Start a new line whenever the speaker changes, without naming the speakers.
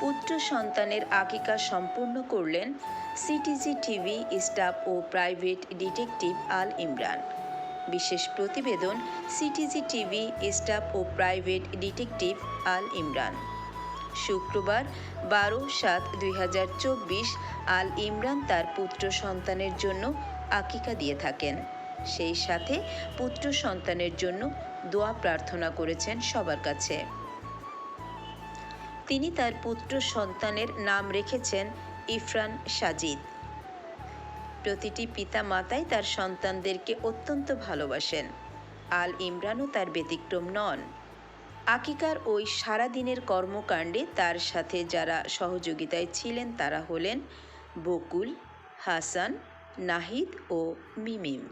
পুত্র সন্তানের আকিকা সম্পূর্ণ করলেন সিটিজি টিভি স্টাফ ও প্রাইভেট ডিটেকটিভ আল ইমরান। বিশেষ প্রতিবেদন সিটিজি টিভি স্টাফ ও প্রাইভেট ডিটেকটিভ আল ইমরান। শুক্রবার বারো সাত দুই আল ইমরান তার পুত্র সন্তানের জন্য আকিকা দিয়ে থাকেন। সেই সাথে পুত্র সন্তানের জন্য দোয়া প্রার্থনা করেছেন সবার কাছে। তিনি তার পুত্র সন্তানের নাম রেখেছেন ইফরান সাজিদ। প্রতিটি পিতা মাতাই তার সন্তানদেরকে অত্যন্ত ভালোবাসেন। আল ইমরানও তার ব্যতিক্রম নন। আকিকার ওই সারাদিনের কর্মকাণ্ডে তার সাথে যারা সহযোগিতায় ছিলেন তারা হলেন বকুল, হাসান, নাহিদ ও মিমিম।